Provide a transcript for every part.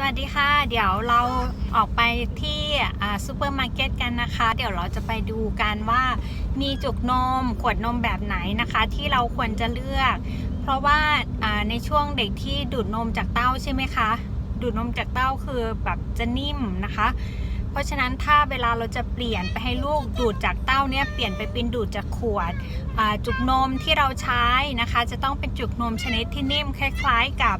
สวัสดีค่ะ เดี๋ยวเราออกไปที่ซูเปอร์มาร์เก็ตกันนะคะ เดี๋ยวเราจะไปดูกันว่ามีจุกนม ขวดนมแบบไหนนะคะ ที่เราควรจะเลือก เพราะว่าในช่วงเด็กที่ดูดนมจากเต้าใช่ไหมคะ ดูดนมจากเต้าคือแบบจะนิ่มนะคะ เพราะฉะนั้นถ้าเวลาเราจะเปลี่ยนไปให้ลูกดูดจากเต้าเนี่ยเปลี่ยนไปเป็นดูดจากขวดจุกนมที่เราใช้นะคะ จะต้องเป็นจุกนมชนิดที่นิ่มคล้าย ๆกับ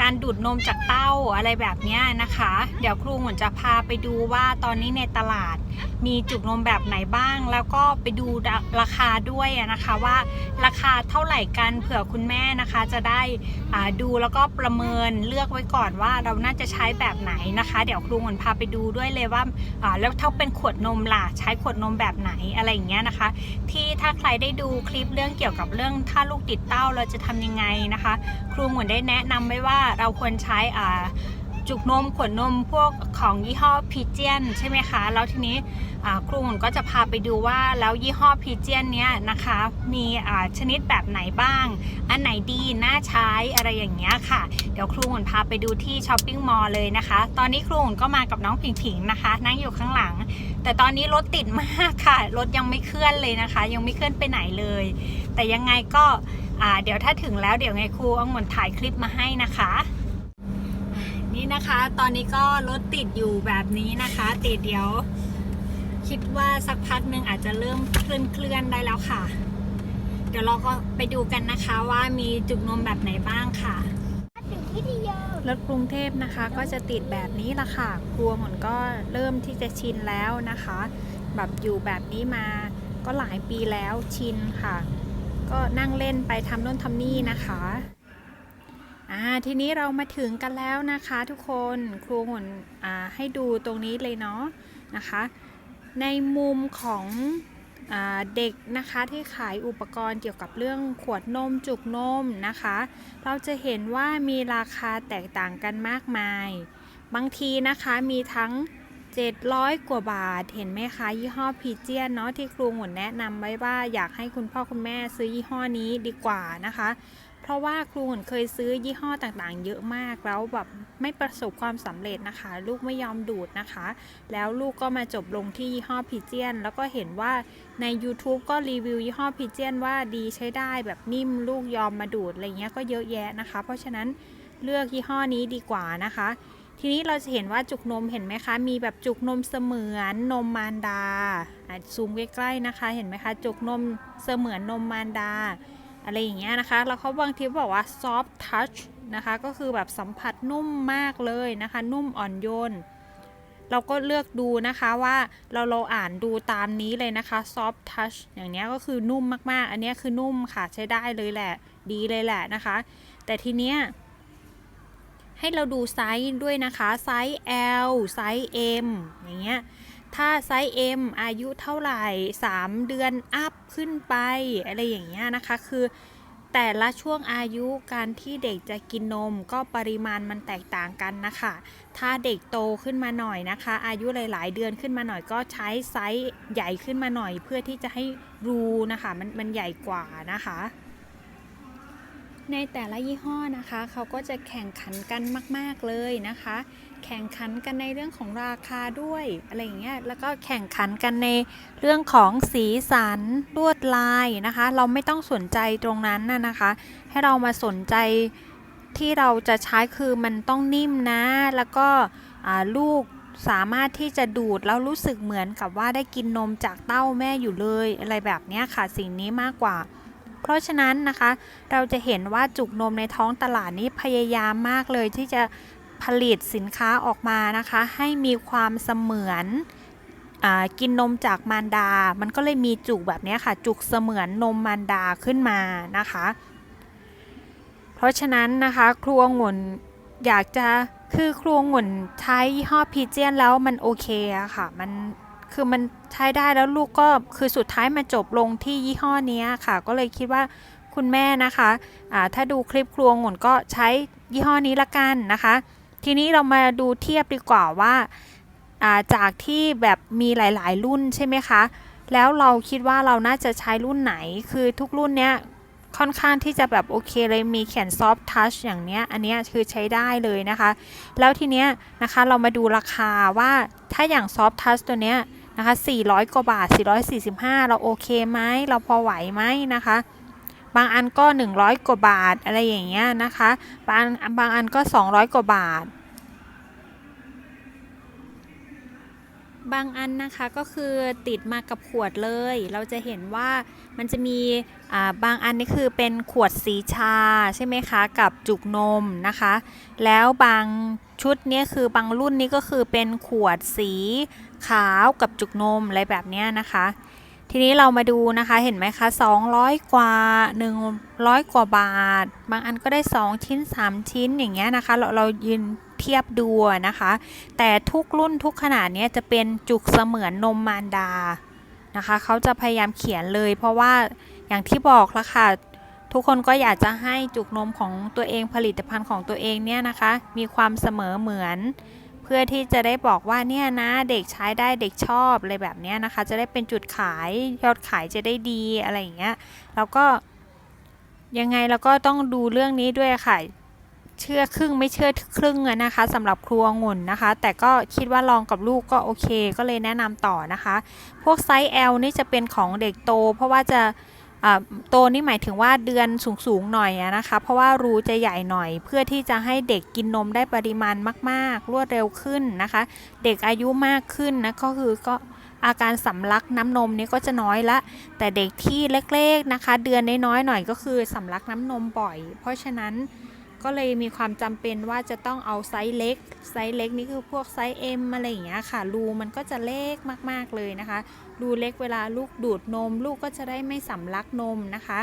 การดูดนมจากเต้าอะไรแบบนี้นะคะ เดี๋ยวครูหมุนจะพาไปดูว่าตอนนี้ในตลาดมีจุกนมแบบไหนบ้าง แล้วก็ไปดูราคาด้วยนะคะว่าราคาเท่าไหร่กันเผื่อคุณแม่นะคะ จะได้ดูแล้วก็ประเมินเลือกไว้ก่อนว่าเราน่าจะใช้แบบไหนนะคะ เดี๋ยวครูหมุนพาไปดูด้วยเลยว่าแล้วถ้าเป็นขวดนมล่ะใช้ขวดนมแบบไหนอะไรอย่างเงี้ยนะคะ ที่ถ้าใครได้ดูคลิปเรื่องเกี่ยวกับเรื่องถ้าลูกติดเต้าเราจะทำยังไงนะคะ ครูหมุนได้แนะนำไว้ว่าเราควรใช้อาจุกนมขวดนมพวกของยี่ห้อ พีเจียนใช่ไหมคะ แล้วทีนี้ครูหมุนก็จะพาไปดูว่าแล้วยี่ห้อพีเจียนเนี้ยนะคะมีชนิดแบบไหนบ้าง อันไหนดีน่าใช้อะไรอย่างเงี้ยค่ะ เดี๋ยวครูหมุนพาไปดูที่ช้อปปิ้งมอลล์เลยนะคะ ตอนนี้ครูหมุนก็มากับน้องผิงผิงนะคะ นั่งอยู่ข้างหลัง แต่ตอนนี้รถติดมากค่ะ รถยังไม่เคลื่อนเลยนะคะ ยังไม่เคลื่อนไปไหนเลย แต่ยังไงก็เดี๋ยวถ้าถึงแล้วเดี๋ยวไงครูเอาหมนถ่ายคลิปมาให้นะคะ นี่นะคะ ตอนนี้ก็รถติดอยู่แบบนี้นะคะ ติดเดี๋ยว คิดว่าสักพักหนึ่งอาจจะเริ่มเคลื่อนเคลื่อนได้แล้วค่ะ เดี๋ยวเราก็ไปดูกันนะคะว่ามีจุกนมแบบไหนบ้างค่ะรถกรุงเทพนะคะก็จะติดแบบนี้ละค่ะครัวหมอนก็เริ่มที่จะชินแล้วนะคะ แบบอยู่แบบนี้มาก็หลายปีแล้วชินค่ะ ก็นั่งเล่นไปทำโน่นทำนี่นะคะ อ่าทีนี้เรามาถึงกันแล้วนะคะทุกคนครูหมนอ่าให้ดูตรงนี้เลยเนาะนะคะ ในมุมของเด็กนะคะที่ขายอุปกรณ์เกี่ยวกับเรื่องขวดนมจุกนมนะคะ เราจะเห็นว่ามีราคาแตกต่างกันมากมาย บางทีนะคะมีทั้ง 700 กว่าบาท เห็นไหมคะ ยี่ห้อพีเจียนเนาะที่ครูหมุนแนะนำไว้ว่าอยากให้คุณพ่อคุณแม่ซื้อยี่ห้อนี้ดีกว่านะคะ ราะว่าครูหมุนเคยซื้อยี่ห้อต่างๆ เยอะมากแล้วแบบไม่ประสบความสำเร็จนะคะ ลูกไม่ยอมดูดนะคะ แล้วลูกก็มาจบลงที่ยี่ห้อพีเจียน แล้วก็เห็นว่าใน YouTube ก็รีวิวยี่ห้อพีเจียนว่าดีใช้ได้แบบนิ่มลูกยอมมาดูดอะไรเงี้ยก็เยอะแยะนะคะ เพราะฉะนั้นเลือกยี่ห้อนี้ดีกว่านะคะ ทีนี้เราจะเห็นว่าจุกนมเห็นไหมคะ มีแบบจุกนมเสมือนนมมารดาซูมใกล้ๆนะคะ เห็นไหมคะ จุกนมเสมือนนมมารดา อะไรอย่างเงี้ยนะคะ แล้วเขาบางทีบอกว่า soft touch นะคะ ก็คือแบบสัมผัสนุ่มมากเลยนะคะ นุ่มอ่อนโยน เราก็เลือกดูนะคะว่าเราเราอ่านดูตามนี้เลยนะคะ soft touch อย่างเนี้ยก็คือนุ่มมากๆ อันเนี้ยคือนุ่มค่ะใช้ได้เลยแหละ ดีเลยแหละนะคะ แต่ทีเนี้ยให้เราดูไซส์ด้วยนะคะ ไซส์ L ไซส์ M อย่างเงี้ย ถ้าไซส์ M อายุเท่าไหร่ 3 เดือนอัพขึ้นไป อะไรอย่างเงี้ยนะคะ คือแต่ละช่วงอายุการที่เด็กจะกินนมก็ปริมาณมันแตกต่างกันนะคะ ถ้าเด็กโตขึ้นมาหน่อยนะคะ อายุหลาย ๆ เดือนขึ้นมาหน่อยก็ใช้ไซส์ใหญ่ขึ้นมาหน่อย เพื่อที่จะให้รูนะคะมันมันใหญ่กว่านะคะ ในแต่ละยี่ห้อนะคะ เขาก็จะแข่งขันกันมาก ๆ เลยนะคะ แข่งขันกันในเรื่องของราคาด้วยอะไรอย่างเงี้ยแล้วก็แข่งขันกันในเรื่องของสีสันลวดลายนะคะ เราไม่ต้องสนใจตรงนั้นนะนะคะ ให้เรามาสนใจที่เราจะใช้คือมันต้องนิ่มนะ แล้วก็ลูกสามารถที่จะดูดแล้วรู้สึกเหมือนกับว่าได้กินนมจากเต้าแม่อยู่เลย อะไรแบบเนี้ยค่ะสิ่งนี้มากกว่า เพราะฉะนั้นนะคะ เราจะเห็นว่าจุกนมในท้องตลาดนี้พยายามมากเลยที่จะ ผลิตสินค้าออกมานะคะ ให้มีความเสมือนอกินนมจากมารดา มันก็เลยมีจุกแบบนี้ค่ะ จุกเสมือนนมมารดาขึ้นมานะคะ เพราะฉะนั้นนะคะ ครัวงุ่นอยากจะคือครัวงุ่นใช้ยี่ห้อพีเจียนแล้วมันโอเคอะค่ะ มันคือมันใช้ได้แล้วลูกก็คือสุดท้ายมาจบลงที่ยี่ห้อนี้ค่ะ ก็เลยคิดว่าคุณแม่นะคะอ่าถ้าดูคลิปครัวงุ่นก็ใช้ยี่ห้อนี้ละกันนะคะ ทีนี้เรามาดูเทียบดีกว่าว่าาจากที่แบบมีหลาย ๆ รุ่นใช่ไหมคะ แล้วเราคิดว่าเราน่าจะใช้รุ่นไหน คือทุกรุ่นเนี้ยค่อนข้างที่จะแบบโอเคเลยมีเขียนซอฟทัชอย่างเนี้ย อันเนี้ยคือใช้ได้เลยนะคะ แล้วทีเนี้ยนะคะเรามาดูราคาว่าถ้าอย่างซอฟทัชตัวเนี้ยนะคะ400 กว่าบาท 445 เราโอเคไหม เราพอไหวไหมนะคะ บางอันก็ 100 กว่าบาทอะไรอย่างเงี้ยนะคะ บางบางอันก็ 200 กว่าบาท บางอันนะคะก็คือติดมากับขวดเลย เราจะเห็นว่ามันจะมีบางอันนี่คือเป็นขวดสีชาใช่ไหมคะ กับจุกนมนะคะ แล้วบางชุดนี้คือบางรุ่นนี้ก็คือเป็นขวดสีขาวกับจุกนมอะไรแบบเนี้ยนะคะ ทีนี้เรามาดูนะคะเห็นไหมคะ 200 กว่า 100 กว่าบาท บางอันก็ได้ 2 ชิ้น 3 ชิ้นอย่างเงี้ยนะคะ เราเรายืนเทียบดูนะคะ แต่ทุกรุ่นทุกขนาดเนี้ยจะเป็นจุกเสมือนนมมารดานะคะเขาจะพยายามเขียนเลย เพราะว่าอย่างที่บอกละค่ะทุกคนก็อยากจะให้จุกนมของตัวเองผลิตภัณฑ์ของตัวเองเนี่ยนะคะ มีความเสมอเหมือน พื่อที่จะได้บอกว่าเนี่ยนะเด็กใช้ได้เด็กชอบอะไรแบบเนี้ยนะคะ จะได้เป็นจุดขายยอดขายจะได้ดีอะไรอย่างเงี้ยแล้วก็ยังไงเราก็ต้องดูเรื่องนี้ด้วยค่ะ เชื่อครึ่งไม่เชื่อครึ่งนะคะสำหรับครัวงุ่นนะคะ แต่ก็คิดว่าลองกับลูกก็โอเค ก็เลยแนะนำต่อนะคะ พวกไซส์ L นี่จะเป็นของเด็กโต เพราะว่าจะ โตนี่หมายถึงว่าเดือนสูงๆหน่อยนะคะ เพราะว่ารูจะใหญ่หน่อย เพื่อที่จะให้เด็กกินนมได้ปริมาณมาก ๆ รวดเร็วขึ้นนะคะ เด็กอายุมากขึ้นนะก็คือก็อาการสำลักน้ำนมนี่ก็จะน้อยละ แต่เด็กที่เล็กๆนะคะ เดือนน้อยๆหน่อยก็คือสำลักน้ำนมบ่อย เพราะฉะนั้น ก็เลยมีความจำเป็นว่าจะต้องเอาไซส์เล็ก ไซส์เล็กนี่คือพวกไซส์ M อะไรอย่างเงี้ยค่ะ รูมันก็จะเล็กมากๆเลยนะคะ รูเล็กเวลาลูกดูดนม ลูกก็จะได้ไม่สำลักนมนะคะ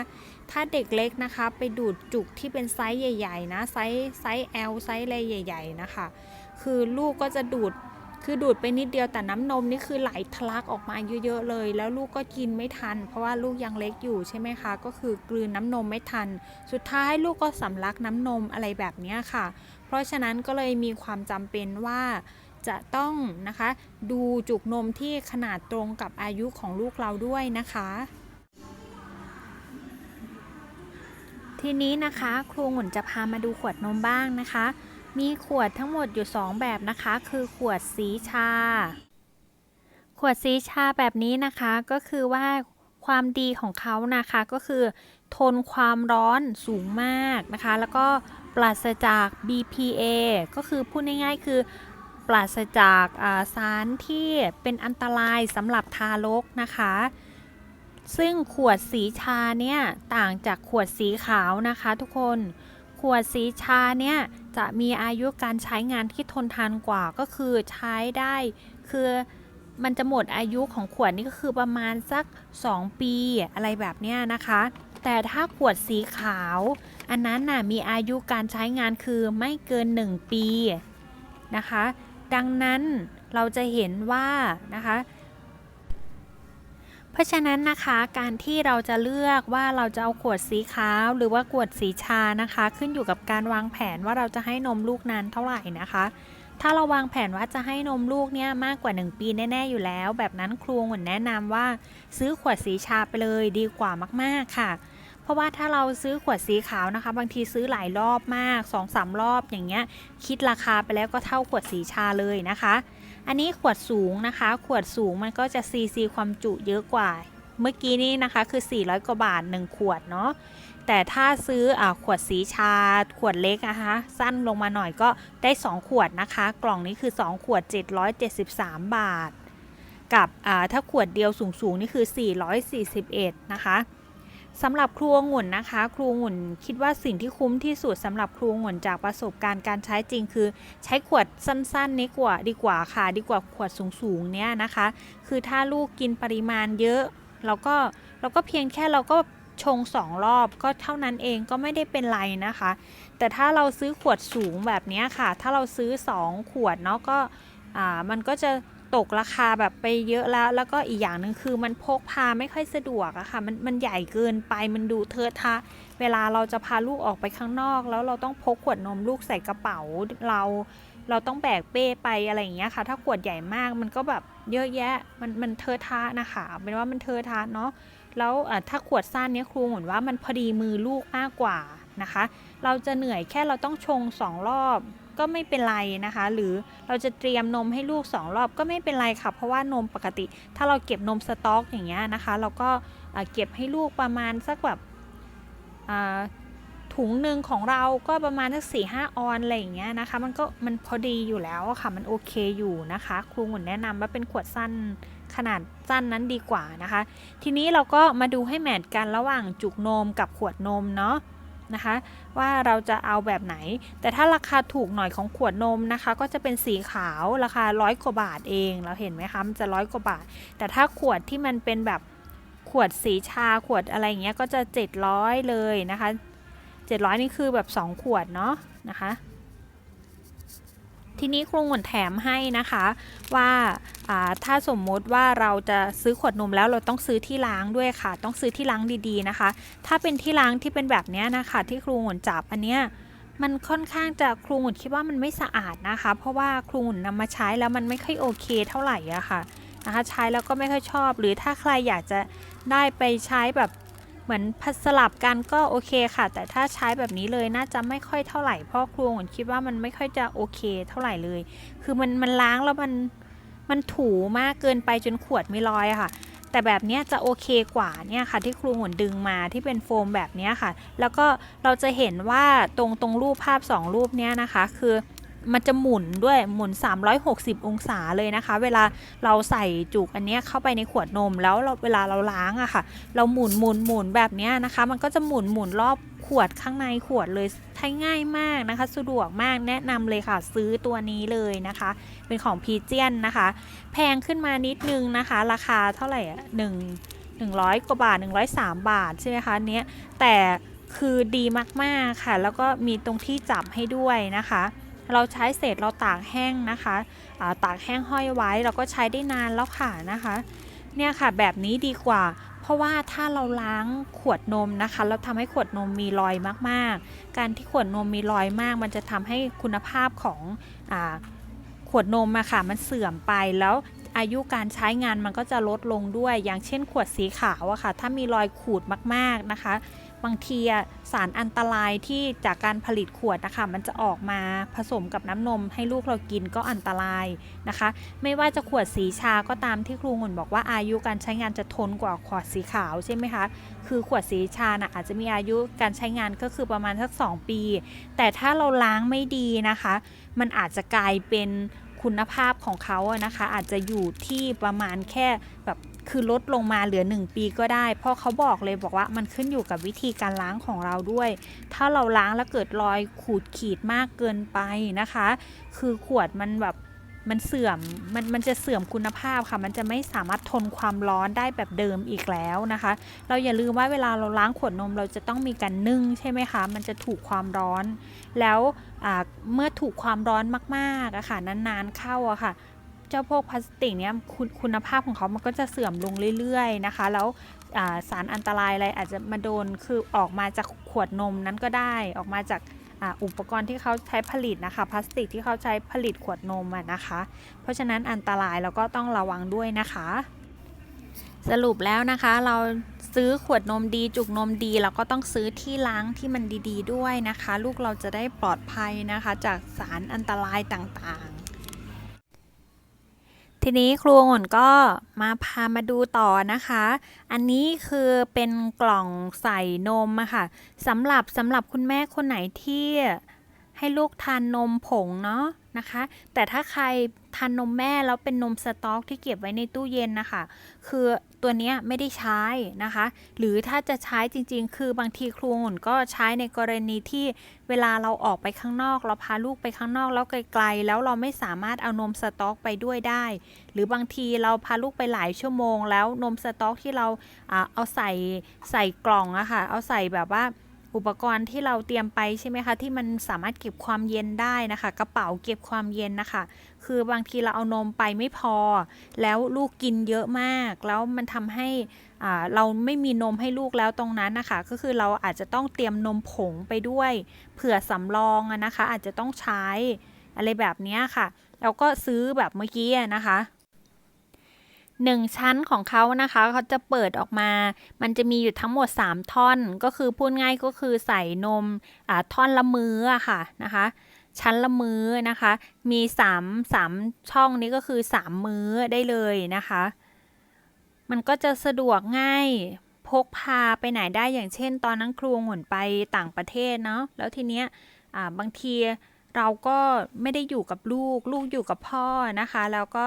ถ้าเด็กเล็กนะคะไปดูดจุกที่เป็นไซส์ใหญ่ ๆ นะ ไซส์ไซส์ L ไซส์อะไรใหญ่ ๆ นะคะ คือลูกก็จะดูด คือดูดไปนิดเดียวแต่น้ำนมนี่คือไหลทะลักออกมาเยอะๆเลย แล้วลูกก็กินไม่ทัน เพราะว่าลูกยังเล็กอยู่ใช่ไหมคะ ก็คือกลืนน้ำนมไม่ทัน สุดท้ายลูกก็สำลักน้ำนมอะไรแบบนี้ค่ะ เพราะฉะนั้นก็เลยมีความจำเป็นว่าจะต้องนะคะดูจุกนมที่ขนาดตรงกับอายุของลูกเราด้วยนะคะ ทีนี้นะคะ ครูหมุนจะพามาดูขวดนมบ้างนะคะ มีขวดทั้งหมดอยู่ 2 แบบนะคะ คือขวดสีชา ขวดสีชาแบบนี้นะคะก็คือว่าความดีของเขานะคะก็คือ ทนความร้อนสูงมากนะคะ แล้วก็ปราศจาก BPA ก็คือพูดง่ายๆคือปราศจากาสารที่เป็นอันตรายสำหรับทารกนะคะ ซึ่งขวดสีชาเนี่ยต่างจากขวดสีขาวนะคะทุกคน วดสีชาเนี่ยจะมีอายุการใช้งานที่ทนทานกว่าก็คือใช้ได้ คือมันจะหมดอายุของขวดนี่ก็คือประมาณสัก 2 ปีอะไรแบบเนี้ยนะคะ แต่ถ้าขวดสีขาว อันนั้นน่ะมีอายุการใช้งานคือไม่เกิน 1 ปีนะคะ ดังนั้นเราจะเห็นว่านะคะ เพราะฉะนั้นนะคะการที่เราจะเลือกว่าเราจะเอาขวดสีขาวหรือว่าขวดสีชานะคะ ขึ้นอยู่กับการวางแผนว่าเราจะให้นมลูกนานเท่าไหร่นะคะ ถ้าเราวางแผนว่าจะให้นมลูกเนี่ยมากกว่า 1 ปีแน่ๆอยู่แล้ว แบบนั้นครูหมุนแนะนำว่าซื้อขวดสีชาไปเลยดีกว่ามากๆค่ะ เพราะว่าถ้าเราซื้อขวดสีขาวนะคะ บางทีซื้อหลายรอบมาก2อสรอบอย่างเงี้ยคิดราคาไปแล้วก็เท่าขวดสีชาเลยนะคะ อันนี้ขวดสูงนะคะ ขวดสูงมันก็จะซีซีความจุเยอะกว่า เมื่อกี้นี้นะคะคือ 400 กว่าบาท 1 ขวดเนาะ แต่ถ้าซื้ออาขวดสีชา ขวดเล็กนะคะสั้นลงมาหน่อยก็ได้ 2 ขวดนะคะ กล่องนี้คือ 2 ขวด 773 บาท กับอ่าถ้าขวดเดียวสูงๆนี่คือ 441 นะคะ สำหรับครูองุ่นนะคะ ครูองุ่นคิดว่าสิ่งที่คุ้มที่สุดสำหรับครูองุ่นจากประสบการณ์การใช้จริง คือใช้ขวดสั้นๆนี้กว่าดีกว่าค่ะ ดีกว่าขวดสูงๆเนี้ยนะคะ คือถ้าลูกกินปริมาณเยอะเราก็เราก็เพียงแค่เราก็ชงสองรอบก็เท่านั้นเองก็ไม่ได้เป็นไรนะคะ แต่ถ้าเราซื้อขวดสูงแบบนี้ค่ะ ถ้าเราซื้อ 2 ขวดเนาะก็อ่ามันก็จะ ตกราคาแบบไปเยอะแล้ว แล้วก็อีกอย่างหนึ่งคือมันพกพาไม่ค่อยสะดวกอะค่ะ มันมันใหญ่เกินไปมันดูเทอะทะ เวลาเราจะพาลูกออกไปข้างนอก แล้วเราต้องพกขวดนมลูกใส่กระเป๋าเรา เราต้องแบกเป้ไปอะไรอย่างเงี้ยค่ะ ถ้าขวดใหญ่มากมันก็แบบเยอะแยะมันมันเทอะทะนะคะเป็นว่ามันเทอะทะเนาะแล้วถ้าขวดสั้นเนี้ยครูเหมือนว่ามันพอดีมือลูกมากกว่านะคะ เราจะเหนื่อยแค่เราต้องชงสองรอบ ก็ไม่เป็นไรนะคะ หรือเราจะเตรียมนมให้ลูกสองรอบก็ไม่เป็นไรค่ะ เพราะว่านมปกติ ถ้าเราเก็บนมสต๊อกอย่างเงี้ยนะคะ เราก็เก็บให้ลูกประมาณสักแบบถุงหนึ่งของเราก็ประมาณสักสี่ห้าออนอะไรอย่างเงี้ยนะคะ มันก็มันพอดีอยู่แล้วค่ะ มันโอเคอยู่นะคะ ครูหมุนแนะนำว่าเป็นขวดสั้นขนาดสั้นนั้นดีกว่านะคะ ทีนี้เราก็มาดูให้แมทกันระหว่างจุกนมกับขวดนมเนาะ นะคะ ว่าเราจะเอาแบบไหน แต่ถ้าราคาถูกหน่อยของขวดนมนะคะ ก็จะเป็นสีขาวราคาร้อยกว่าบาทเอง เราเห็นไหมคะมันจะร้อยกว่าบาท แต่ถ้าขวดที่มันเป็นแบบขวดสีชาขวดอะไรอย่างเงี้ยก็จะ 700 เลยนะคะ 700 นี่คือแบบ 2 ขวดเนาะนะคะ ทีนี้ครูหมุนแถมให้นะคะว่าาถ้าสมมติว่าเราจะซื้อขวดนมแล้วเราต้องซื้อที่ล้างด้วยค่ะ ต้องซื้อที่ล้างดีๆนะคะ ถ้าเป็นที่ล้างที่เป็นแบบนี้นะคะที่ครูหมุนจับอันเนี้ยมันค่อนข้างจะครูหมุนคิดว่ามันไม่สะอาดนะคะ เพราะว่าครูหมุนนำมาใช้แล้วมันไม่ค่อยโอเคเท่าไหร่อะค่ะนะคะ ใช้แล้วก็ไม่ค่อยชอบ หรือถ้าใครอยากจะได้ไปใช้แบบ เหมือนพัสลับกันก็โอเคค่ะ แต่ถ้าใช้แบบนี้เลยน่าจะไม่ค่อยเท่าไหร่เพราะครูหมุนคิดว่ามันไม่ค่อยจะโอเคเท่าไหร่เลย คือมันมันล้างแล้วมันมันถูมากเกินไปจนขวดไม่ลอยค่ะ แต่แบบนี้จะโอเคกว่าเนี่ยค่ะ ที่ครูหนดึงมาที่เป็นโฟมแบบนี้ค่ะ แล้วก็เราจะเห็นว่าตรงตรงรูปภาพ 2 รูปเนี้ยนะคะ คือ มันจะหมุนด้วยหมุน 360 องศาเลยนะคะ เวลาเราใส่จุกอันนี้เข้าไปในขวดนมแล้วเเวลาเราล้างอะค่ะ เราหมุนหมุนหมุนแบบนี้นะคะ มันก็จะหมุนหมุนรอบขวดข้างในขวดเลยใช้ง่ายมากนะคะ สะดวกมากแนะนำเลยค่ะ ซื้อตัวนี้เลยนะคะ เป็นของพีเจียนนะคะ แพงขึ้นมานิดนึงนะคะ ราคาเท่าไหร่หนึ่งหนึ่งร้อยกว่าบาท 103 บาทใช่ไหมคะเนี้ยแต่คือดีมาก ๆ ค่ะ แล้วก็มีตรงที่จับให้ด้วยนะคะ เราใช้เสร็จเราตากแห้งนะคะาตากแห้งห้อยไว้เราก็ใช้ได้นานแล้วค่ะนะคะ เนี่ยค่ะแบบนี้ดีกว่า เพราะว่าถ้าเราล้างขวดนมนะคะ เราทำให้ขวดนมมีรอยมากๆ การที่ขวดนมมีรอยมาก มันจะทำให้คุณภาพของอขวดนมอะค่ะมันเสื่อมไปแล้วอายุการใช้งานมันก็จะลดลงด้วย อย่างเช่นขวดสีขาวอะค่ะ ถ้ามีรอยขูดมากๆนะคะ บางทีสารอันตรายที่จากการผลิตขวดนะคะมันจะออกมาผสมกับน้ำนม ให้ลูกเรากินก็อันตรายนะคะ ไม่ว่าจะขวดสีชาก็ตามที่ครูงุ่นบอกว่าอายุการใช้งานจะทนกว่าขวดสีขาวใช่ไหมคะคือขวดสีชานะอาจจะมีอายุการใช้งานก็คือประมาณสัก 2 ปี แต่ถ้าเราล้างไม่ดีนะคะ มันอาจจะกลายเป็นคุณภาพของเขาอะนะคะ อาจจะอยู่ที่ประมาณแค่ คือลดลงมาเหลือ 1 ปีก็ได้ เพราะเขาบอกเลยบอกว่ามันขึ้นอยู่กับวิธีการล้างของเราด้วย ถ้าเราล้างแล้วเกิดรอยขูดขีดมากเกินไปนะคะ คือขวดมันแบบมันเสื่อมมันมันจะเสื่อมคุณภาพค่ะ มันจะไม่สามารถทนความร้อนได้แบบเดิมอีกแล้วนะคะ เราอย่าลืมว่าเวลาเราล้างขวดนมเราจะต้องมีการนึ่งใช่ไหมคะ มันจะถูกความร้อน แล้วเมื่อถูกความร้อนมากๆอะค่ะนานๆเข้าอะค่ะ เจ้าพวกพลาสติกเนี้ยคุณคุณภาพของเขามันก็จะเสื่อมลงเรื่อยๆนะคะ แล้วสารอันตรายอะไรอาจจะมาโดนคือออกมาจากขวดนมนั้นก็ได้ออกมาจากอาอุปกรณ์ที่เขาใช้ผลิตนะคะพลาสติกที่เขาใช้ผลิตขวดนมะนะคะ เพราะฉะนั้นอันตรายเราก็ต้องระวังด้วยนะคะ สรุปแล้วนะคะเราซื้อขวดนมดีจุกนมดีเราก็ต้องซื้อที่ล้างที่มันดีๆ ด้วยนะคะ ลูกเราจะได้ปลอดภัยนะคะ จากสารอันตรายต่างๆ ทีนี้ครูองุ่นก็มาพามาดูต่อนะคะ อันนี้คือเป็นกล่องใส่นมอะค่ะสำหรับสำหรับคุณแม่คนไหนที่ให้ลูกทานนมผงเนาะ นะคะ แต่ถ้าใครทานนมแม่แล้วเป็นนมสต๊อกที่เก็บไว้ในตู้เย็นนะคะ คือตัวนี้ไม่ได้ใช้นะคะ หรือถ้าจะใช้จริงๆ คือบางทีครูองุ่นก็ใช้ในกรณีที่เวลาเราออกไปข้างนอก เราพาลูกไปข้างนอกแล้วไกลๆ แล้วเราไม่สามารถเอานมสต๊อกไปด้วยได้ หรือบางทีเราพาลูกไปหลายชั่วโมง แล้วนมสต๊อกที่เราอ่าเอาใส่ใส่กล่องอะค่ะเอาใส่แบบว่า อุปกรณ์ที่เราเตรียมไปใช่ไหมคะ ที่มันสามารถเก็บความเย็นได้นะคะ กระเป๋าเก็บความเย็นนะคะ คือบางทีเราเอานมไปไม่พอ แล้วลูกกินเยอะมาก แล้วมันทำให้อ่าเราไม่มีนมให้ลูกแล้วตรงนั้นนะคะ ก็คือเราอาจจะต้องเตรียมนมผงไปด้วย เผื่อสำรองนะคะ อาจจะต้องใช้อะไรแบบนี้ค่ะเราก็ซื้อแบบเมื่อกี้นะคะ หนึ่งชั้นของเขานะคะเขาจะเปิดออกมา มันจะมีอยู่ทั้งหมด 3 ท่อน ก็คือพูดง่ายก็คือใส่นมอ่าท่อนละมืออะค่ะนะคะ ชั้นละมือนะคะ มี3 3ช่องนี้ก็คือ 3 มื้อได้เลยนะคะ มันก็จะสะดวกง่ายพกพาไปไหนได้อย่างเช่น ตอนนั้นครูหมุนไปต่างประเทศเนาะแล้วทีเนี้ยอ่าบางที เราก็ไม่ได้อยู่กับลูก ลูกอยู่กับพ่อนะคะ แล้วก็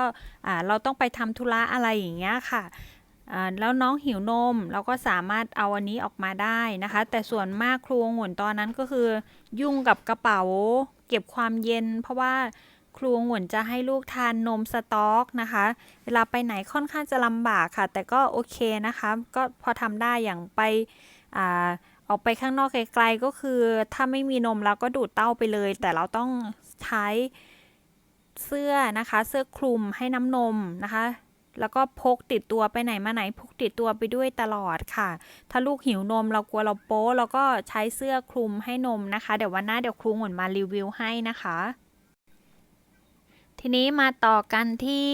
เราต้องไปทำธุระอะไรอย่างเงี้ยค่ะแล้วน้องหิวนมเราก็สามารถเอาอันนี้ออกมาได้นะคะ แต่ส่วนมากครูหมุนตอนนั้นก็คือ ยุ่งกับกระเป๋า เก็บความเย็น เพราะว่าครูหมุนจะให้ลูกทานนมสต๊อกนะคะ เวลาไปไหนค่อนข้างจะลำบากค่ะ แต่ก็โอเคนะคะ ก็พอทำได้อย่างไป ออกไปข้างนอกไกลๆก็คือ ถ้าไม่มีนมเราก็ดูดเต้าไปเลย แต่เราต้องใช้เสื้อนะคะ เสื้อคลุมให้น้ำนมนะคะ แล้วก็พกติดตัวไปไหนมาไหนพกติดตัวไปด้วยตลอดค่ะ ถ้าลูกหิวนมเรากลัวเราโป๊เราก็ใช้เสื้อคลุมให้นมนะคะ เดี๋ยววันหน้าเดี๋ยวครูหนมารีวิวให้นะคะ ทีนี้มาต่อกันที่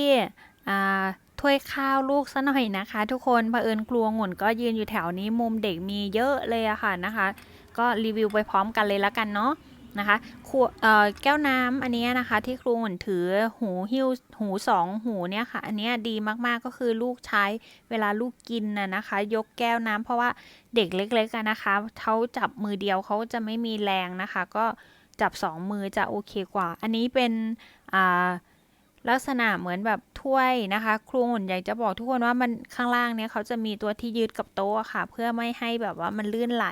อ่า ถ้วยข้าวลูกซะหน่อยนะคะ ทุกคนเผอิญครัวหงุ่นก็ยืนอยู่แถวนี้มุมเด็กมีเยอะเลยอะค่ะนะคะ ก็รีวิวไปพร้อมกันเลยล้วกันเนาะนะคะขวดแก้วน้ำอันนี้นะคะที่ครูหงุ่นถือหูหิ้วหูสองหูเนี่ยค่ะ อันนี้ดีมากๆก็คือลูกใช้เวลาลูกกินน่ะนะคะ ยกแก้วน้ำเพราะว่าเด็กเล็กๆกันนะคะเขาจับมือเดียวเขาจะไม่มีแรงนะคะ ก็จับสองมือจะโอเคกว่า อันนี้เป็นอ่า ลักษณะเหมือนแบบถ้วยนะคะ ครูหุ่นอยากจะบอกทุกคนว่ามันข้างล่างเนี่ยเขาจะมีตัวที่ยึดกับโต๊ะค่ะ เพื่อไม่ให้แบบว่ามันลื่นไหล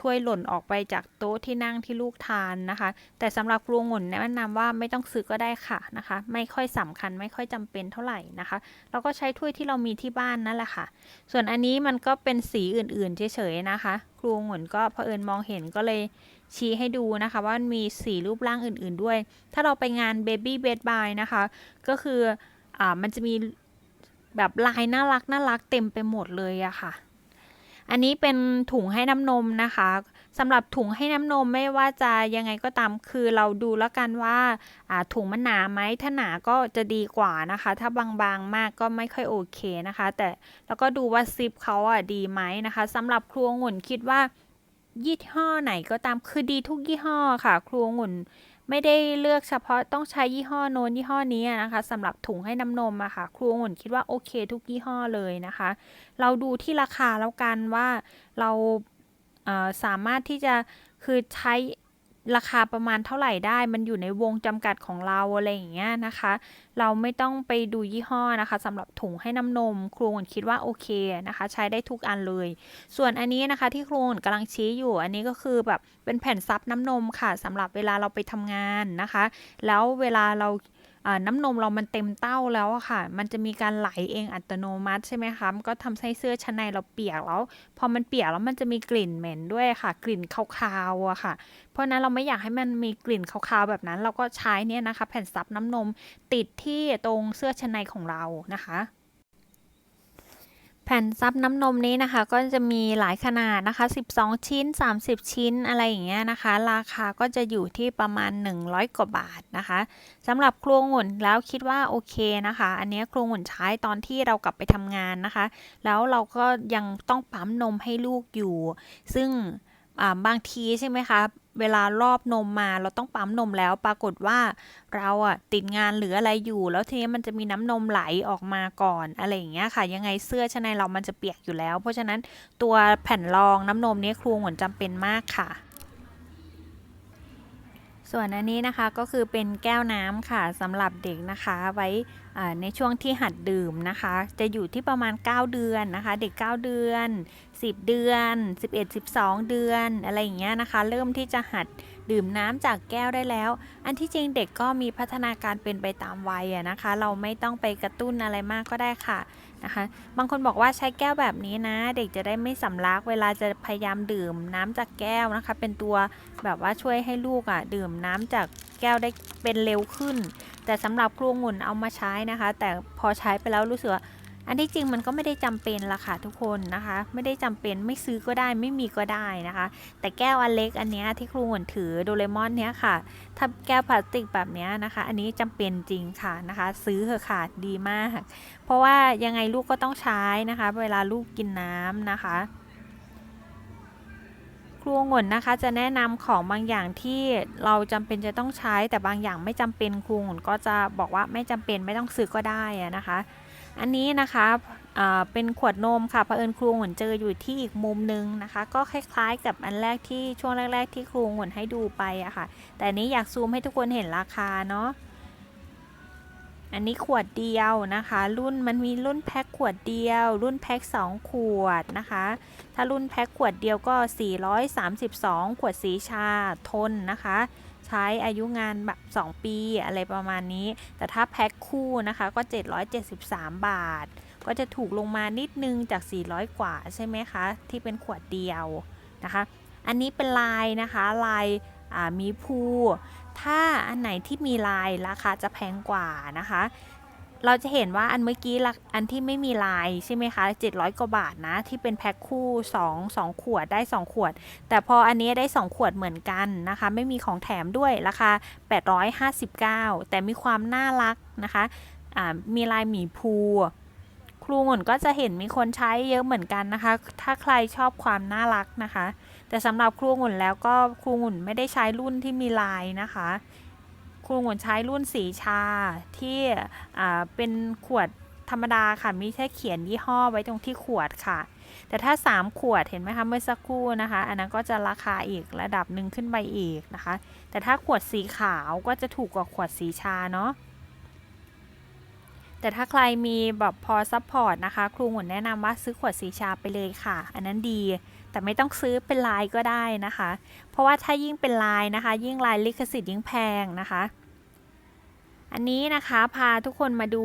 ถ้วยหล่นออกไปจากโต๊ะที่นั่งที่ลูกทานนะคะ แต่สำหรับครูหุ่นแนะนำว่าไม่ต้องซื้อก็ได้ค่ะนะคะ ไม่ค่อยสำคัญไม่ค่อยจำเป็นเท่าไหร่นะคะ เราก็ใช้ถ้วยที่เรามีที่บ้านนั่นแหละค่ะ ส่วนอันนี้มันก็เป็นสีอื่นๆเฉยๆนะคะ ครูหุ่นก็เผอิญมองเห็นก็เลย ชี้ให้ดูนะคะ ว่ามันมีสีรูปร่างอื่น ๆด้วย ถ้าเราไปงาน Baby Bed By นะคะ ก็คืออ่ามันจะมีแบบลายน่ารักน่ารักเต็มไปหมดเลยอะค่ะ อันนี้เป็นถุงให้น้ำนมนะคะสำหรับถุงให้น้ำนมไม่ว่าจะยังไงก็ตาม คือเราดูแล้วกันว่าถุงมันหนาไหมถ้าหนาก็จะดีกว่านะคะ ถ้าบางๆมากก็ไม่ค่อยโอเคนะคะ แต่แล้วก็ดูว่าซิปเขาอะดีไหมนะคะสำหรับครัวงุ่นคิดว่า ยี่ห้อไหนก็ตามคือดีทุกยี่ห้อค่ะ ครัวองุ่นไม่ได้เลือกเฉพาะต้องใช้ยี่ห้อโน้นยี่ห้อนี้นะคะสำหรับถุงให้น้ำนมอะค่ะ ครัวองุ่นคิดว่าโอเคทุกยี่ห้อเลยนะคะ เราดูที่ราคาแล้วกันว่าเราเสามารถที่จะคือใช้ ราคาประมาณเท่าไหร่ได้ มันอยู่ในวงจำกัดของเราอะไรอย่างเงี้ยนะคะ เราไม่ต้องไปดูยี่ห้อนะคะสำหรับถุงให้น้ำนม ครูนคิดว่าโอเคนะคะ ใช้ได้ทุกอันเลย ส่วนอันนี้นะคะที่ครูอุ่นกำลังชี้อยู่ อันนี้ก็คือแบบเป็นแผ่นซับน้ำนมค่ะสำหรับเวลาเราไปทำงานนะคะ แล้วเวลาเรา น้ำนมเรามันเต็มเต้าแล้วค่ะ มันจะมีการไหลเองอัตโนมัติใช่ไหมคะมันก็ทำให้เสื้อชั้นในเราเปียกแล้ว พอมันเปียกแล้วมันจะมีกลิ่นเหม็นด้วยค่ะ กลิ่นคาวๆอะค่ะ เพราะนั้นเราไม่อยากให้มันมีกลิ่นคาวๆแบบนั้น เราก็ใช้เนี่ยนะคะ แผ่นซับน้ำนมติดที่ตรงเสื้อชั้นในของเรานะคะ ผ่นซับน้ำนมนี้นะคะก็จะมีหลายขนาดนะคะ 12 ชิ้น 30 ชิ้นอะไรอย่างเงี้ยนะคะ ราคาก็จะอยู่ที่ประมาณ 100 กว่าบาทนะคะสำหรับครัวงุ่นแล้วคิดว่าโอเคนะคะ อันนี้ครัวงุ่นใช้ตอนที่เรากลับไปทำงานนะคะ แล้วเราก็ยังต้องปั๊มนมให้ลูกอยู่ ซึ่ง บางทีใช่ไหมคะ เวลารอบนมมาเราต้องปั๊มนมแล้ว ปรากฏว่าเราอะติดงานหรืออะไรอยู่ แล้วทีนี้มันจะมีน้ำนมไหลออกมาก่อนอะไรอย่างเงี้ยค่ะ ยังไงเสื้อชั้นในเรามันจะเปียกอยู่แล้ว เพราะฉะนั้นตัวแผ่นรองน้ำนมนี้ครูหวนจำเป็นมากค่ะ ส่วนอันนี้นะคะก็คือเป็นแก้วน้ำค่ะสำหรับเด็กนะคะไว้ในช่วงที่หัดดื่มนะคะ จะอยู่ที่ประมาณ 9 เดือนนะคะ เด็ก 9 เดือน 10 เดือน 11 12 เดือนอะไรอย่างเงี้ยนะคะ เริ่มที่จะหัดดื่มน้ำจากแก้วได้แล้ว อันที่จริงเด็กก็มีพัฒนาการเป็นไปตามวัยนะคะ เราไม่ต้องไปกระตุ้นอะไรมากก็ได้ค่ะ นะคะ บางคนบอกว่าใช้แก้วแบบนี้นะ เด็กจะได้ไม่สำลัก เวลาจะพยายามดื่มน้ำจากแก้วนะคะ เป็นตัวแบบว่าช่วยให้ลูกอะดื่มน้ำจากแก้วได้เป็นเร็วขึ้น แต่สำหรับครูงุ่นเอามาใช้นะคะ แต่พอใช้ไปแล้วรู้สึกว่า อันที่จริงมันก็ไม่ได้จำเป็นละค่ะทุกคนนะคะ ไม่ได้จำเป็นไม่ซื้อก็ได้ไม่มีก็ได้นะคะ แต่แก้วอันเล็กอันนี้ที่ครูหวนถือโดเรมอนเนี้ยค่ะ ถ้าแก้วพลาสติกแบบนี้นะคะ อันนี้จำเป็นจริงค่ะนะคะ ซื้อเถอะค่ะดีมาก เพราะว่ายังไงลูกก็ต้องใช้นะคะ เวลาลูกกินน้ำนะคะครูองุ่นนะคะจะแนะนำของบางอย่างที่เราจำเป็นจะต้องใช้แต่บางอย่างไม่จำเป็นครูองุ่นก็จะบอกว่าไม่จำเป็นไม่ต้องซื้อก็ได้นะคะ อันนี้นะคะเป็นขวดนมค่ะเผอิญครูองุ่นเจออยู่ที่อีกมุมนึงนะคะ ก็คล้ายๆกับอันแรกที่ช่วงแรก ๆ ที่ครูองุ่นให้ดูไปอะค่ะ แต่อันนี้อยากซูมให้ทุกคนเห็นราคาเนาะอันนี้ขวดเดียวนะคะ รุ่นมันมีรุ่นแพ็คขวดเดียว รุ่นแพ็ค2 ขวดนะคะ ถ้ารุ่นแพ็คขวดเดียวก็ 432 ขวดสีชาทนนะคะ ใช้อายุงานแบบ 2 ปีอะไรประมาณนี้ แต่ถ้าแพ็คคู่นะคะก็ 773 บาท ก็จะถูกลงมานิดนึงจาก 400 กว่าใช่ไหมคะ ที่เป็นขวดเดียวนะคะ อันนี้เป็นลายนะคะลายมีภูถ้าอันไหนที่มีลายราคาจะแพงกว่านะคะ เราจะเห็นว่าอันเมื่อกี้อันที่ไม่มีลายใช่ไหมคะ700 กว่าบาทนะ ที่เป็นแพ็คคู่ 2 2 ขวดได้ 2 ขวด แต่พออันนี้ได้ 2 ขวดเหมือนกันนะคะ ไม่มีของแถมด้วยราคา 859 แต่มีความน่ารักนะคะมีลายหมีภูครูหมุนก็จะเห็นมีคนใช้เยอะเหมือนกันนะคะ ถ้าใครชอบความน่ารักนะคะ แต่สำหรับครูหมุนแล้วก็ครูหมุนไม่ได้ใช้รุ่นที่มีลายนะคะ ครูหมุนใช้รุ่นสีชาที่เป็นขวดธรรมดาค่ะมีแค่เขียนยี่ห้อไว้ตรงที่ขวดค่ะ แต่ถ้า 3 ขวดเห็นไหมคะเมื่อสักครู่นะคะ อันนั้นก็จะราคาอีกระดับหนึ่งขึ้นไปอีกนะคะ แต่ถ้าขวดสีขาวก็จะถูกกว่าขวดสีชาเนาะแต่ถ้าใครมีแบบพอซัพพอร์ตนะคะ ครูหมุนแนะนำว่าซื้อขวดสีชาไปเลยค่ะ อันนั้นดีแต่ไม่ต้องซื้อเป็นลายก็ได้นะคะ เพราะว่าถ้ายิ่งเป็นลายนะคะ ยิ่งลายลิขสิทธิ์ยิ่งแพงนะคะ อันนี้นะคะพาทุกคนมาดู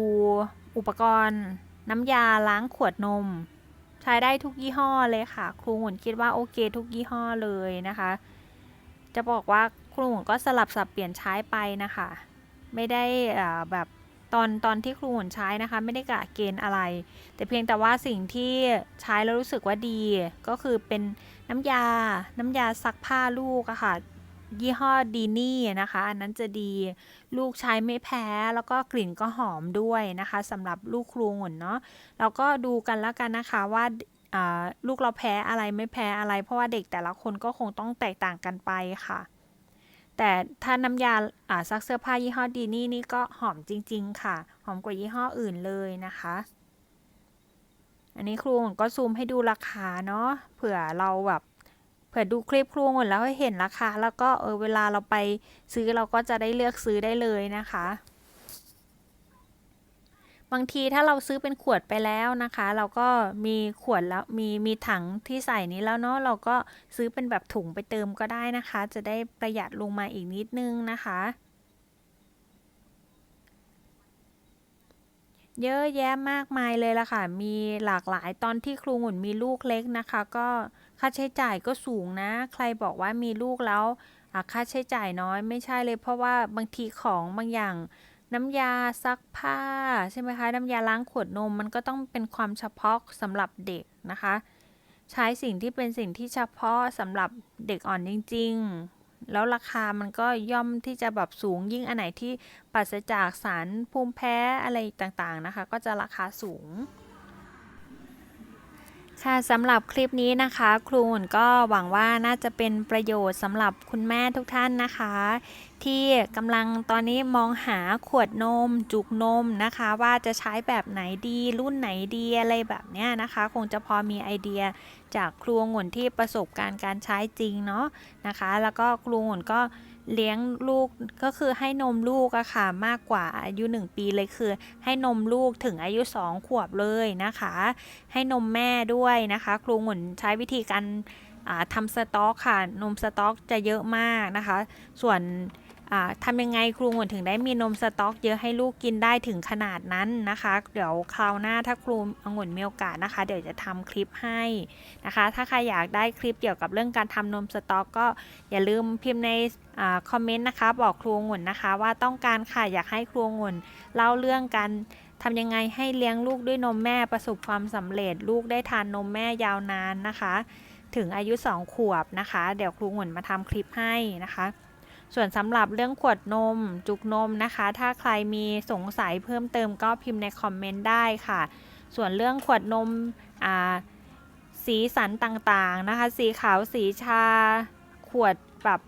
อุปกรณ์น้ำยาล้างขวดนม ใช้ได้ทุกยี่ห้อเลยค่ะ ครูหมุนคิดว่าโอเคทุกยี่ห้อเลยนะคะ จะบอกว่าครูหมุนก็สลับสับเปลี่ยนใช้ไปนะคะ ไม่ได้แบบตอนตอนที่ครูหมุนใช้นะคะ ไม่ได้กะเกณฑ์อะไร แต่เพียงแต่ว่าสิ่งที่ใช้แล้วรู้สึกว่าดี ก็คือเป็นน้ำยา น้ำยาซักผ้าลูกอะค่ะ ยี่ห้อดีนี่นะคะ อันนั้นจะดีลูกใช้ไม่แพ้ แล้วก็กลิ่นก็หอมด้วยนะคะสำหรับลูกครูหมุนเนาะเราก็ดูกันแล้วกันนะคะว่าลูกเราแพ้อะไรไม่แพ้อะไร เพราะว่าเด็กแต่ละคนก็คงต้องแตกต่างกันไปค่ะ แต่ถ้าน้ำยาซักเสื้อผ้ายี่ห้อดีนี่นี่ก็หอมจริง ๆ ค่ะ หอมกว่ายี่ห้ออื่นเลยนะคะอันนี้ครูก็ซูมให้ดูราคาเนาะเผื่อเราแบบ ผื่อดูคลิปครูหมดแล้วเห็นราคาแล้วก็เออเวลาเราไปซื้อเราก็จะได้เลือกซื้อได้เลยนะคะ บางทีถ้าเราซื้อเป็นขวดไปแล้วนะคะ เราก็มีขวดแล้วมีมีถังที่ใส่นี้แล้วเนาะเราก็ซื้อเป็นแบบถุงไปเติมก็ได้นะคะ จะได้ประหยัดลงมาอีกนิดนึงนะคะ เยอะแยะมากมายเลยล่ะค่ะ มีหลากหลายตอนที่ครูหมุนมีลูกเล็กนะคะ ก็ค่าใช้จ่ายก็สูงนะ ใครบอกว่ามีลูกแล้วค่าใช้จ่ายน้อยไม่ใช่เลย เพราะว่าบางทีของบางอย่างน้ำยาซักผ้าใช่ไหมคะ น้ำยาล้างขวดนมมันก็ต้องเป็นความเฉพาะสำหรับเด็กนะคะ ใช้สิ่งที่เป็นสิ่งที่เฉพาะสำหรับเด็กอ่อนจริง ๆ แล้วราคามันก็ย่อมที่จะแบบสูงยิ่งอันไหนที่ปราศจากสารภูมิแพ้อะไรต่างๆนะคะ ก็จะราคาสูง ค่ะสำหรับคลิปนี้นะคะ ครูนก็หวังว่าน่าจะเป็นประโยชน์สำหรับคุณแม่ทุกท่านนะคะ ที่กำลังตอนนี้มองหาขวดนม จุกนมนะคะ ว่าจะใช้แบบไหนดีรุ่นไหนดีอะไรแบบเนี้ยนะคะ คงจะพอมีไอเดียจากครูองุ่นที่ประสบการณ์การใช้จริงเนาะนะคะ แล้วก็ครูองุ่นก็เลี้ยงลูกก็คือให้นมลูกอะค่ะมากกว่าอายุ 1 ปีเลยคือ ให้นมลูกถึงอายุ 2 ขวบเลยนะคะ ให้นมแม่ด้วยนะคะ ครูหมุนใช้วิธีการทำสต๊อกค่ะ นมสต๊อกจะเยอะมากนะคะ ส่วน ทำยังไงครูหมุนถึงได้มีนมสต๊อก เยอะให้ลูกกินได้ถึงขนาดนั้นนะคะ เดี๋ยวคราวหน้าถ้าครูองุ่นมีโอกาสนะคะ เดี๋ยวจะทำคลิปให้นะคะ ถ้าใครอยากได้คลิปเกี่ยวกับเรื่องการทำนมสต๊อกก็อย่าลืมพิมพ์ในอคอมเมนต์นะคะ บอกครูองุ่นนะคะ ว่าต้องการค่ะอยากให้ครูองุ่นเล่าเรื่องการทำยังไงให้เลี้ยงลูกด้วยนมแม่ประสบความสำเร็จ ลูกได้ทานนมแม่ยาวนานนะคะ ถึงอายุ 2 ขวบนะคะ เดี๋ยวครูหงุนมาทำคลิปให้นะคะ ส่วนสำหรับเรื่องขวดนม จุกนมนะคะ ถ้าใครมีสงสัยเพิ่มเติมก็พิมพ์ในคอมเมนต์ได้ค่ะ ส่วนเรื่องขวดนมสีสันต่างๆนะคะ สีขาวสีชา ขวดแบบ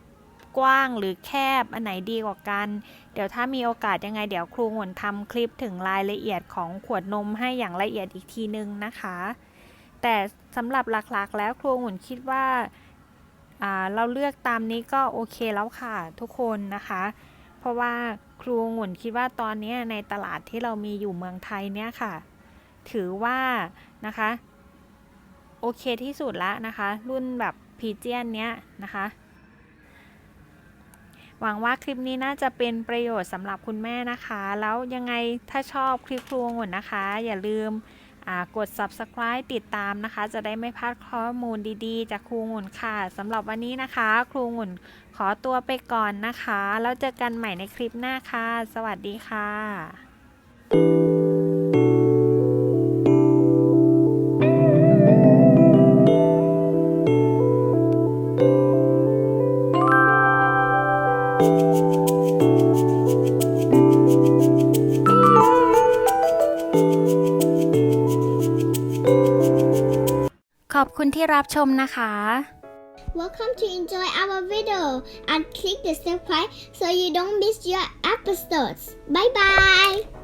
กว้างหรือแคบอันไหนดีกว่ากัน เดี๋ยวถ้ามีโอกาสยังไงเดี๋ยวครูหงุนทำคลิปถึงรายละเอียดของขวดนมให้อย่างละเอียดอีกทีนึงนะคะ แต่สำหรับหลักๆ แล้วครูหงุนคิดว่า เราเลือกตามนี้ก็โอเคแล้วค่ะทุกคนนะคะ เพราะว่าครูงุนคิดว่าตอนนี้ในตลาดที่เรามีอยู่เมืองไทยเนี่ยค่ะ ถือว่านะคะ โอเคที่สุดล้วนะคะ รุ่นแบบพีเจียนเนี้ยนะคะหวังว่าคลิปนี้น่าจะเป็นประโยชน์สำหรับคุณแม่นะคะ แล้วยังไงถ้าชอบคลิปครูองุ่นนะคะ อย่าลืม กด subscribe ติดตามนะคะ จะได้ไม่พลาดข้อมูลดีๆ จากครูองุ่นค่ะสำหรับวันนี้นะคะ ครูองุ่นขอตัวไปก่อนนะคะ แล้วเจอกันใหม่ในคลิปหน้าค่ะ สวัสดีค่ะขอ คุณที่รับชมนะคะ Welcome to enjoy our video and click the subscribe so you don't miss your episodes. Bye bye.